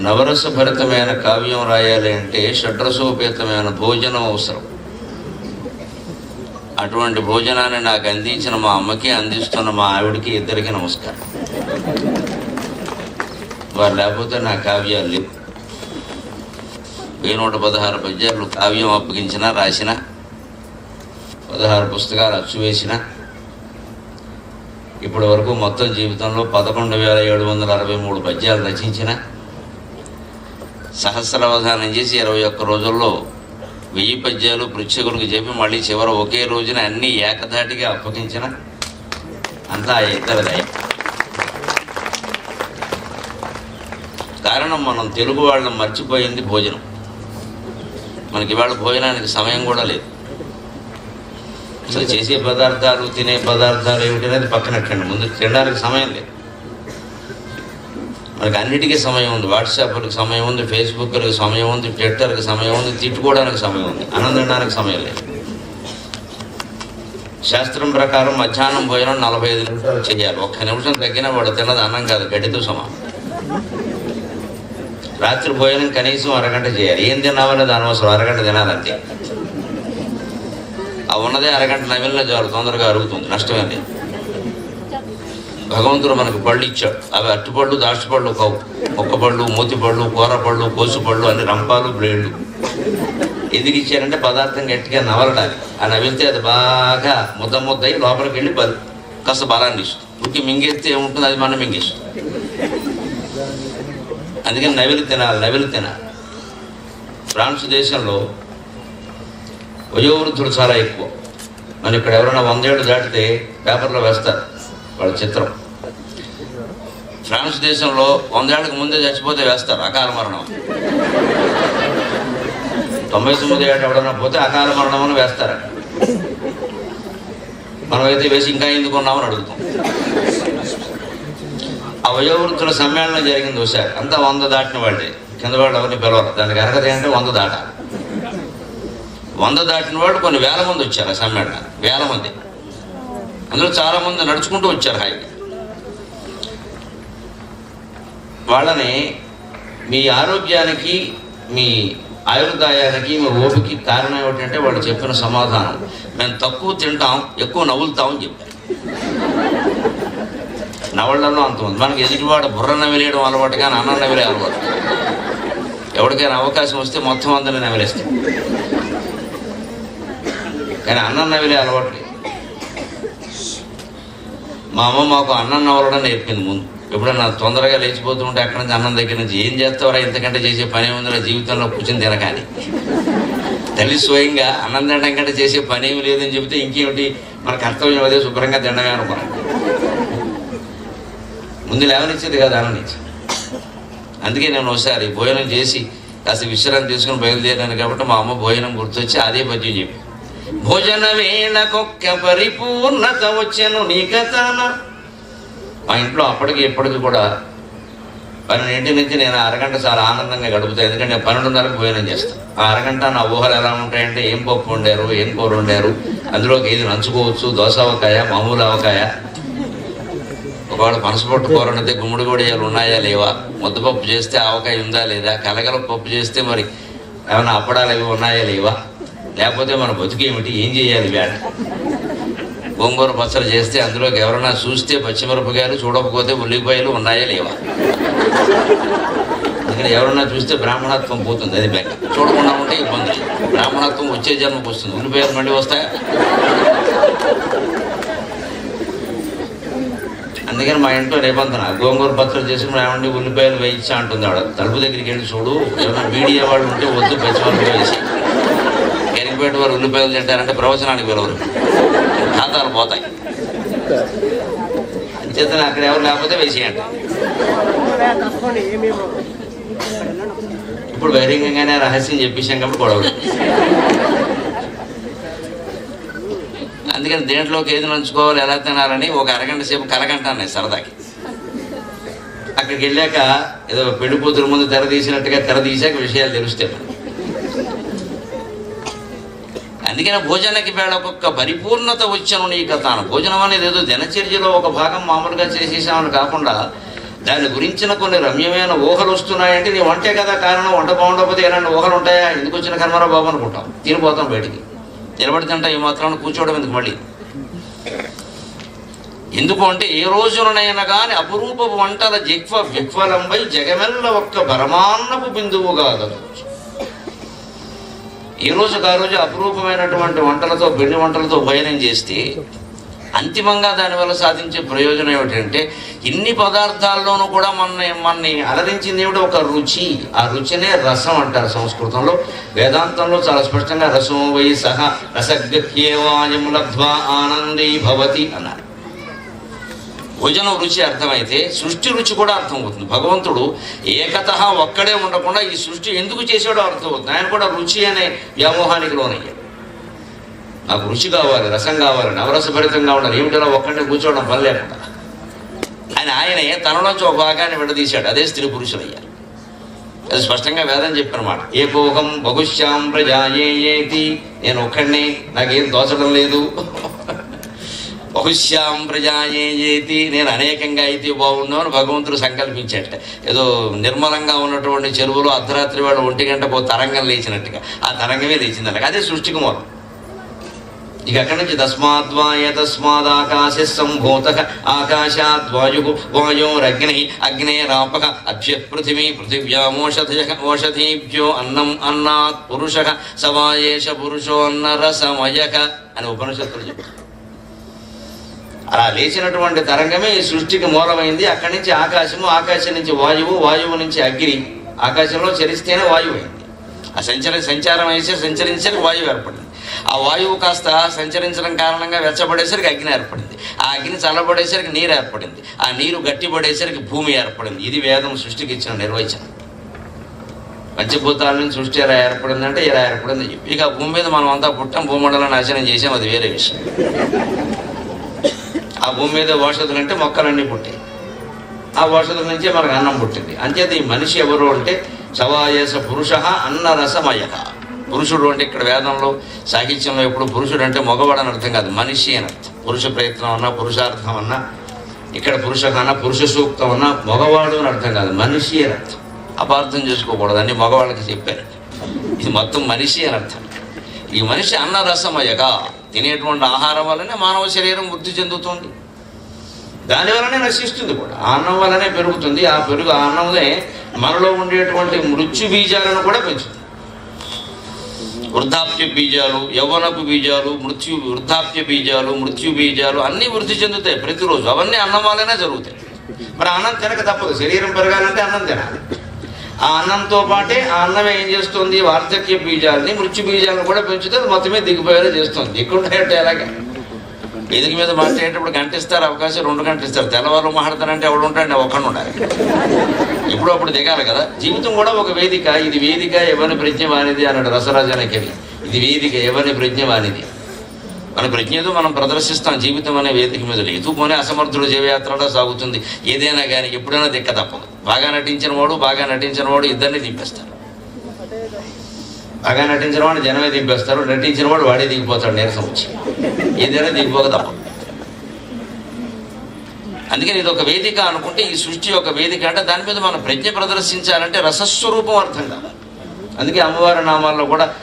నవరసభరితమైన కావ్యం రాయాలి అంటే షడ్రసోపేతమైన భోజనం అవసరం. అటువంటి భోజనాన్ని నాకు అందించిన మా అమ్మకి అందిస్తున్న మా ఆవిడకి ఇద్దరికి నమస్కారం. వారు లేకపోతే నా కావ్యాలు లేవు. వెయ్యి నూట పదహారు పద్యాలు కావ్యం అప్పగించిన రాసిన పదహారు పుస్తకాలు అచ్చు వేసిన ఇప్పటి వరకు మొత్తం జీవితంలో పదకొండు వేల ఏడు వందల అరవై మూడు పద్యాలు రచించిన సహస్రావధానం చేసి ఇరవై ఒక్క రోజుల్లో వెయ్యి పద్యాలు పృచ్ఛకులకు చెప్పి మళ్ళీ చివర ఒకే రోజున అన్ని ఏకధాటిగా అప్పగించిన అంతా ఆ కారణం మనం తెలుగు వాళ్ళని మర్చిపోయింది భోజనం. మనకి ఇవాళ భోజనానికి సమయం కూడా లేదు. అసలు చేసే పదార్థాలు తినే పదార్థాలు ఏమిటి అనేది పక్కనట్టండి ముందు తినడానికి సమయం లేదు. మనకి అన్నిటికీ సమయం ఉంది. వాట్సాప్లకు సమయం ఉంది ఫేస్బుక్లకు సమయం ఉంది ట్విట్టర్కి సమయం ఉంది తిట్టుకోవడానికి సమయం ఉంది. అన్నం తినడానికి సమయం లేదు. శాస్త్రం ప్రకారం మధ్యాహ్నం భోజనం నలభై ఐదు నిమిషాలు చేయాలి. ఒక్క నిమిషం తగ్గినా వాడు తిన్నది అన్నం కాదు గడ్డితో సమానం. రాత్రి భోజనం కనీసం అరగంట చేయాలి. ఏం తిన్నామనేది అనవసరం అరగంట తినాలంతే. ఆ ఉన్నదే అరగంట నవిలిన చాలు తొందరగా అరుగుతుంది. నష్టమే లేదు. భగవంతుడు మనకు పళ్ళు ఇచ్చాడు. అవి అట్టిపళ్ళు దాచిపళ్ళు కావు ఒక్కపళ్ళు పళ్ళు కూరపళ్ళు కోసుపళ్ళు అన్ని రంపాలు బ్లేడ్లు. ఎందుకు ఇచ్చారంటే పదార్థం గట్టిగా నవలడాలి. ఆ నవిలితే అది బాగా ముద్ద ముద్ద అయ్యి లోపలికి వెళ్ళి బలు కాస్త బలాన్ని ఇస్తుంది. ఇంక మింగేస్తే ఏముంటుంది? అది మనం మింగేస్తుంది అందుకని నవిలి తినాలి నవిలి తినాలి. ఫ్రాన్స్ దేశంలో వయోవృద్ధులు చాలా ఎక్కువ. మన ఇక్కడ ఎవరైనా వందేళ్ళు దాటితే పేపర్లో వేస్తారు. వాళ్ళ చిత్రం. ఫ్రాన్స్ దేశంలో వందేళ్ళకు ముందే చచ్చిపోతే వేస్తారు అకాల మరణం. తొంభై తొమ్మిది ఏళ్ళు ఎవడన్నా పోతే అకాల మరణం అని వేస్తారు. మనమైతే వేసి ఇంకా ఎందుకు ఉన్నామని అడుగుతాం. ఆ వయోవృద్ధుల సమ్మేళనం జరిగింది ఒకసారి అంతా వంద దాటిన వాళ్ళే. కింద వాళ్ళు ఎవరిని పిలవరు. దానికి అర్హత ఏంటంటే వంద దాటాలి వంద దాటిన వాళ్ళు కొన్ని వేల మంది వచ్చారు ఆ సమ్మేళనానికి. వేల మంది. అందులో చాలా మంది నడుచుకుంటూ వచ్చారు హాయిగా. వాళ్ళని మీ ఆరోగ్యానికి మీ ఆయుర్దాయానికి మీ ఓపికి కారణం ఏమిటంటే వాళ్ళు చెప్పిన సమాధానం. మేము తక్కువ తింటాం ఎక్కువ నవ్వులుతామని చెప్పారు. నవళ్ళలో అంత ఉంది. మనకి ఎదుటివాడు బుర్ర నవిలేయడం అలవాటు కానీ అన్నం నవిలే అలవాటు. ఎవరికైనా అవకాశం వస్తే మొత్తం అందరినీ నవిలేస్తాం కానీ అన్నం నవిలే అలవాటు మా అమ్మ మాకు అన్నం నవలడం నేర్పింది ముందు. ఎప్పుడన్నా తొందరగా లేచిపోతూ ఉంటే అక్కడి నుంచి అన్నం దగ్గర నుంచి ఏం చేస్తావరా? ఇంతకంటే చేసే పని ఏముందిరా? జీవితంలో కూర్చొని తినకాని తల్లి స్వయంగా అన్నం తినడం కంటే చేసే పని ఏమి లేదని చెబితే ఇంకేమిటి? మన కర్తవ్యం అదే శుభ్రంగా తినడమే అనుకున్నాం ముందు లేవనిచ్చేది కదా అన్ననిచ్చి అందుకే నేను ఒకసారి భోజనం చేసి కాస్త విశ్రాంతి తీసుకుని బయలుదేరాను కాబట్టి మా అమ్మ భోజనం గుర్తొచ్చి అదే పద్యం చెప్పి భోజన వేళకొక్క పరిపూర్ణత వచ్చాను నీ మా ఇంట్లో అప్పటికి ఇప్పటికి కూడా పన్నెండింటి నుంచి నేను అరగంట చాలా ఆనందంగా గడుపుతాను. ఎందుకంటే నేను పన్నెండున్నరకు భోజనం చేస్తాను. ఆ అరగంట నా ఊహలు ఎలా ఉంటాయంటే ఏం పప్పు వండారు ఏం కూర వండారు అందులోకి ఏది నంచుకోవచ్చు దోశ ఆవకాయ మామూలు ఆవకాయ ఒకవేళ పనసపొట్టు కూర వండితే గుమ్మడి గొడియాలు ఉన్నాయా లేవా? ముద్దపప్పు చేస్తే ఆవకాయ ఉందా లేదా? కలగల పప్పు చేస్తే మరి ఏమైనా అప్పడాలు అవి ఉన్నాయా లేవా? లేకపోతే మన బతుకేమిటి? ఏం చేయాలి వేట గోంగూర పచ్చడి చేస్తే అందులోకి ఎవరైనా చూస్తే పచ్చిమిరపకాయలు చూడకపోతే ఉల్లిపాయలు ఉన్నాయా లేవా? అందుకని ఎవరన్నా చూస్తే బ్రాహ్మణత్వం పోతుంది అది బెక్క చూడకుండా ఉంటే ఇబ్బంది బ్రాహ్మణత్వం వచ్చే జన్మకు వస్తుంది. ఉల్లిపాయలు మళ్ళీ వస్తాయా? అందుకని మా ఇంట్లో రేపంతన గోంగూర పచ్చలు చేసి ఏమండి ఉల్లిపాయలు వేయించా అంటుంది ఆవిడ. తలుపు దగ్గరికి వెళ్ళి చూడు ఏమైనా మీడియా వాళ్ళు ఉంటే వద్దు పచ్చిమిరపకాయలు వేసి ఎరిగిపేట వారు ఉల్లిపాయలు తింటారంటే ప్రవచనానికి పిలవరు ఖాతాలు పోతాయి. అంచేతన అక్కడ ఎవరు లేకపోతే వేసేయండి. ఇప్పుడు బహిరంగంగానే రహస్యం చెప్పేసాం కాబట్టి గొడవలు. అందుకని దేంట్లోకి ఏది నంచుకోవాలి ఎలా తినాలని ఒక అరగంట సేపు కలగంట సరదాకి. అక్కడికి వెళ్ళాక ఏదో పెళ్ళి కూతురు ముందు తెర తీసినట్టుగా తెర తీసాక విషయాలు తెలుస్తాయి మనకి. అందుకని భోజనకి వేళ ఒక్కొక్క పరిపూర్ణత వచ్చాను నీ తాను భోజనం అనేది ఏదో దినచర్యలో ఒక భాగం మామూలుగా చేసేసామని కాకుండా దాని గురించిన కొన్ని రమ్యమైన ఊహలు వస్తున్నాయంటే నీ వంటే కదా కారణం. వంట బాగుండకపోతే ఎలాంటి ఊహలు ఉంటాయా? ఎందుకు వచ్చిన కర్మరా బాబు అనుకుంటాం. తినిపోతాం బయటికి. నిలబడి తింటా ఈ మాత్రం కూర్చోవడం ఎందుకు మళ్ళీ? ఎందుకు అంటే ఏ రోజునైనా కానీ అపురూపపు వంటల జిక్వ విక్వలంపై జగమెల్ల ఒక్క పరమాన్నపు బిందువుగా దొరకవచ్చు ఈ రోజుకు ఆ రోజు అపురూపమైనటువంటి వంటలతో పిండి వంటలతో భయనం చేస్తే అంతిమంగా దానివల్ల సాధించే ప్రయోజనం ఏమిటంటే ఇన్ని పదార్థాల్లోనూ కూడా మన మనని అలరించింది ఏమిటి ఒక రుచి. ఆ రుచినే రసం అంటారు సంస్కృతంలో. వేదాంతంలో చాలా స్పష్టంగా రసం వై సహ రసగ్యేవాయం లబ్ధ్వా ఆనందీ భవతి అన్నారు. భోజనం రుచి అర్థమైతే సృష్టి రుచి కూడా అర్థమవుతుంది. భగవంతుడు ఏకత ఒక్కడే ఉండకుండా ఈ సృష్టి ఎందుకు చేసాడో అర్థమవుతుంది. ఆయన కూడా రుచి అనే వ్యామోహానికి లోనయ్యాడు. నాకు రుచి కావాలి రసం కావాలి నవరసభరితంగా ఉండాలి ఏమిటో ఒక్కడే కూర్చోవడం పని లేకుండా. ఆయన ఆయనే తనలోంచి ఒక భాగాన్ని విడదీశాడు. అదే స్త్రీ పురుషులయ్యారు. అది స్పష్టంగా వేదం చెప్పినమాట. ఏ కోహం బహుశ్యాం ప్రజాయేతి నేను ఒక్కడిని నాకేం దోచడం లేదు. బహుశ్యాం ప్రజాయేతి నేను అనేకంగా అయితే బాగుండు అని భగవంతుడు సంకల్పించాట. ఏదో నిర్మలంగా ఉన్నటువంటి చెరువులో అర్ధరాత్రి వాళ్ళు ఒంటి గంట పో తరంగం లేచినట్టుగా. ఆ తరంగమే లేచింది అలాగే అదే సృష్టికి మూలం ఇక అక్కడి నుంచి తస్మాద్వాయ తస్మాదాకాశ సంభూత ఆకాశాద్వాయు వాయోరగ్ని అగ్నేరాపక అభ్య పృథివీ పృథివ్యామోషధయ ఓషధీభ్యో అన్నం అన్నాత్ పురుష సవాయేష పురుషో అన్నరసమయక అని ఉపనిషత్తులు చెప్తారు. అలా లేచినటువంటి తరంగమే ఈ సృష్టికి మూలమైంది. అక్కడి నుంచి ఆకాశము ఆకాశం నుంచి వాయువు వాయువు నుంచి అగ్ని. ఆకాశంలో చరిస్తేనే వాయువు అయింది. ఆ సంచర సంచారం వేసి సంచరించడానికి వాయువు ఏర్పడింది. ఆ వాయువు కాస్త సంచరించడం కారణంగా వెచ్చబడేసరికి అగ్ని ఏర్పడింది. ఆ అగ్ని చల్లబడేసరికి నీరు ఏర్పడింది. ఆ నీరు గట్టిపడేసరికి భూమి ఏర్పడింది. ఇది వేదం సృష్టికి ఇచ్చిన నిర్వచనం. పంచభూతాల నుంచి సృష్టి ఎలా ఏర్పడిందంటే ఇలా ఏర్పడింది ఇక భూమి మీద మనం అంతా పుట్టాం భూమండలం నాశనం చేసాం. అది వేరే విషయం. ఆ భూమి మీద ఔషధులు అంటే మొక్కలన్నీ పుట్టాయి. ఆ ఔషధుల నుంచే మనకు అన్నం పుట్టింది. అంచేత ఈ మనిషి ఎవరు అంటే సవాయస పురుష అన్నరసమయ పురుషుడు అంటే ఇక్కడ వేదంలో సాహిత్యంలో ఎప్పుడు పురుషుడు అంటే మగవాడు అని అర్థం కాదు మనిషి అని అర్థం. పురుష ప్రయత్నం అన్నా పురుషార్థం అన్నా ఇక్కడ పురుష కన్నా పురుష సూక్తం అన్నా మగవాడు అని అర్థం కాదు మనిషి అని అర్థం. అపార్థం చేసుకోకూడదు అని మగవాళ్ళకి చెప్పారు ఇది మొత్తం మనిషి అని అర్థం. ఈ మనిషి అన్నరసమయగా తినేటువంటి ఆహారం వల్లనే మానవ శరీరం వృద్ధి చెందుతుంది. దాని వల్లనే నశిస్తుంది కూడా. అన్నం వల్లనే పెరుగుతుంది. ఆ పెరుగు ఆ అన్నమే మనలో ఉండేటువంటి మృత్యు బీజాలను కూడా పెంచుతుంది. వృద్ధాప్య బీజాలు యవ్వనపు బీజాలు మృత్యు వృద్ధాప్య బీజాలు మృత్యు బీజాలు అన్నీ వృద్ధి చెందుతాయి ప్రతిరోజు. అవన్నీ అన్నం వల్లనే జరుగుతాయి. మరి అన్నం తినక తప్పదు. శరీరం పెరగాలంటే అన్నం తినాలి. ఆ అన్నంతో పాటే ఆ అన్నం ఏం చేస్తుంది? వార్ధక్య బీజాలని మృత్యు బీజాలను కూడా పెంచుతే మొత్తమే దిగిపోయేలా చేస్తుంది. ఎక్కడుంటాయంటే ఎలాగే వేదిక మీద మాట్లాడేటప్పుడు గంట ఇస్తారు అవకాశం రెండు గంటలు ఇస్తారు తెల్లవారు మాట్లాడతారంటే ఎవడు ఉంటాడు? ఒక్కడు ఉండాలి. ఇప్పుడు అప్పుడు దిగాలి కదా. జీవితం కూడా ఒక వేదిక. ఇది వేదిక ఎవరి ప్రజ్ఞ వానిది అన్నాడు రసరాజానికి వెళ్ళి ఇది వేదిక ఎవరి ప్రజ్ఞ వానిది. మన ప్రజ్ఞతో మనం ప్రదర్శిస్తాం. జీవితం అనే వేదిక మీద లేదు. పోనీ అసమర్థుడు జీవయాత్రలో సాగుతుంది. ఏదైనా కానీ ఎప్పుడైనా దిక్క తప్పదు. బాగా నటించిన వాడు బాగా నటించిన వాడు ఇద్దరిని దింపేస్తారు బాగా నటించిన వాడు జనమే దింపేస్తారు నటించిన వాడు వాడే దిగిపోతాడు. నీరసం వచ్చి. ఏదైనా దిగిపోక తప్పదు. అందుకని ఇది ఒక వేదిక అనుకుంటే ఈ సృష్టి ఒక వేదిక అంటే దాని మీద మనం ప్రజ్ఞ ప్రదర్శించాలంటే రసస్వరూపం అర్థం కావాలి. అందుకే అమ్మవారి నామాల్లో కూడా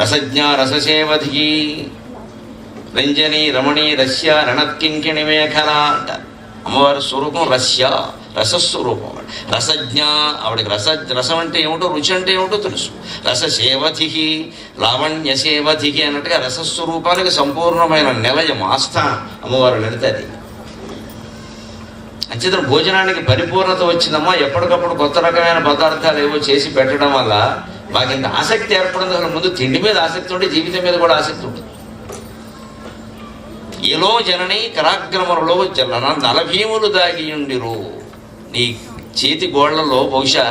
రసజ్ఞ రససేవధికి రంజని రమణి రస్య రణత్కింకిణి మేఖల అంటారు అమ్మవారి స్వరూపం రస్య రసస్వరూపం రసజ్ఞ ఆవిడకి రస రసం అంటే ఏమిటో రుచి అంటే ఏమిటో తెలుసు. రససేవతిహి లావణ్య సేవధికి అన్నట్టుగా రసస్వరూపానికి సంపూర్ణమైన నిలయం ఆస్థానం అమ్మవారు లలితది అంచేత భోజనానికి పరిపూర్ణత వచ్చిందమ్మా. ఎప్పటికప్పుడు కొత్త రకమైన పదార్థాలు ఏవో చేసి పెట్టడం వల్ల మాకు ఇంత ఆసక్తి ఏర్పడింది అసలు ముందు తిండి మీద ఆసక్తి ఉంటే జీవితం మీద కూడా ఆసక్తి ఉంటుంది. ఏలో జనని కరాక్రమంలో జన నలభీములు దాగియుండిరు. నీ చేతి గోళ్ళలో బహుశా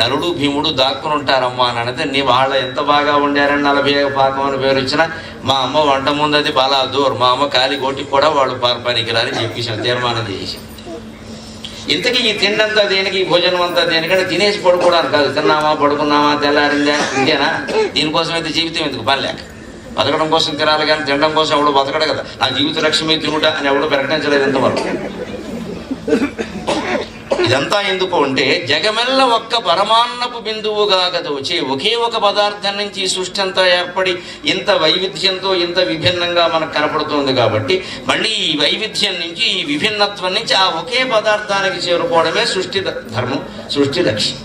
నలుడు భీముడు దాక్కుని ఉంటారమ్మా అని అంటే నీ వాళ్ళ ఎంత బాగా ఉండారని నలభై పాకం అని పేరు వచ్చినా మా అమ్మ వంట ముందు అది బాలా దూర్ మా అమ్మ కాలి కొట్టి కూడా వాళ్ళు పార పనికిరాని చెప్పేసాం తీర్మానం చేసి ఇంతకీ ఈ తిండంతా దేనికి ఈ భోజనం అంతా దేనికంటే తినేసి పడుకోవడానికి కాదు తిన్నామా పడుకున్నామా తెల్లారిందా ఇంతేనా? దీనికోసం అయితే జీవితం ఎందుకు పని లేక బతకడం కోసం తినాలి కానీ తినడం కోసం ఎవడు బతకడు కదా? నా జీవిత లక్ష్యమే తినుట అని ఎవడు ప్రకటించలేదు ఇంతవరకు. ఇదంతా ఎందుకు అంటే జగమెల్ల ఒక్క పరమాన్నపు బిందువుగా వచ్చే ఒకే ఒక పదార్థం నుంచి ఈ సృష్టి అంతా ఏర్పడి ఇంత వైవిధ్యంతో ఇంత విభిన్నంగా మనకు కనపడుతుంది కాబట్టి మళ్ళీ ఈ వైవిధ్యం నుంచి ఈ విభిన్నత్వం నుంచి ఆ ఒకే పదార్థానికి చేరుకోవడమే సృష్టి ధర్మం సృష్టి లక్ష్యం.